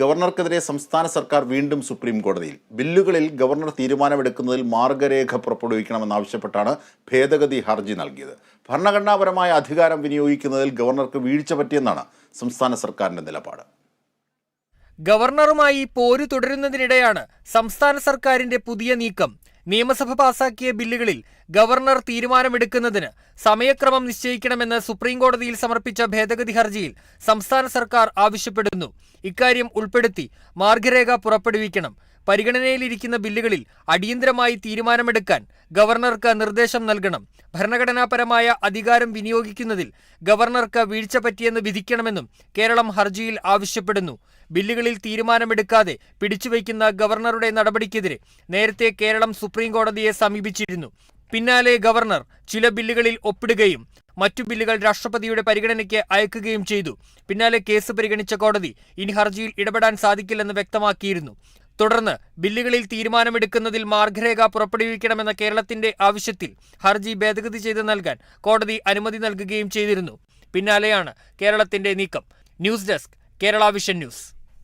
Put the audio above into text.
ഗവർണർക്കെതിരെ സംസ്ഥാന സർക്കാർ വീണ്ടും സുപ്രീം കോടതിയിൽ. ബില്ലുകളിൽ ഗവർണർ തീരുമാനമെടുക്കുന്നതിൽ മാർഗരേഖ പുറപ്പെടുവിക്കണമെന്നാവശ്യപ്പെട്ടാണ് ഭേദഗതി ഹർജി നൽകിയത്. ഭരണഘടനാപരമായ അധികാരം വിനിയോഗിക്കുന്നതിൽ ഗവർണർക്ക് വീഴ്ച പറ്റിയെന്നാണ് സംസ്ഥാന സർക്കാരിന്റെ നിലപാട്. ഗവർണറുമായി പോരു തുടരുന്നതിനിടെയാണ് സംസ്ഥാന സർക്കാരിന്റെ പുതിയ നീക്കം നിയമസഭ പാസാക്കിയ ബില്ലുകളിൽ ഗവർണർ തീരുമാനമെടുക്കുന്നതിന് സമയക്രമം നിശ്ചയിക്കണമെന്ന് സുപ്രീംകോടതിയിൽ സമർപ്പിച്ച ഭേദഗതി ഹർജിയിൽ സംസ്ഥാന സർക്കാർ ആവശ്യപ്പെടുന്നു. ഇക്കാര്യം ഉൾപ്പെടുത്തി മാർഗരേഖ പുറപ്പെടുവിക്കണം. പരിഗണനയിലിരിക്കുന്ന ബില്ലുകളിൽ അടിയന്തരമായി തീരുമാനമെടുക്കാൻ ഗവർണർക്ക് നിർദ്ദേശം നൽകണം. ഭരണഘടനാപരമായ അധികാരം വിനിയോഗിക്കുന്നതിൽ ഗവർണർക്ക് വീഴ്ച പറ്റിയെന്ന് വിധിക്കണമെന്നും കേരളം ഹർജിയിൽ ആവശ്യപ്പെടുന്നു. ബില്ലുകളിൽ തീരുമാനമെടുക്കാതെ പിടിച്ചുവയ്ക്കുന്ന ഗവർണറുടെ നടപടിക്കെതിരെ നേരത്തെ കേരളം സുപ്രീം കോടതിയെ സമീപിച്ചിരുന്നു. പിന്നാലെ ഗവർണർ ചില ബില്ലുകളിൽ ഒപ്പിടുകയും മറ്റു ബില്ലുകൾ രാഷ്ട്രപതിയുടെ പരിഗണനയ്ക്ക് അയക്കുകയും ചെയ്തു. പിന്നാലെ കേസ് പരിഗണിച്ച കോടതി ഇനി ഹർജിയിൽ ഇടപെടാൻ സാധിക്കില്ലെന്ന് വ്യക്തമാക്കിയിരുന്നു. തുടർന്ന് ബില്ലുകളിൽ തീരുമാനമെടുക്കുന്നതിൽ മാർഗരേഖ പുറപ്പെടുവിക്കണമെന്ന കേരളത്തിന്റെ ആവശ്യത്തിൽ ഹർജി ഭേദഗതി ചെയ്ത് നൽകാൻ കോടതി അനുമതി നൽകുകയും ചെയ്തിരുന്നു. പിന്നാലെയാണ് കേരളത്തിന്റെ നീക്കം. News desk Kerala Vision news.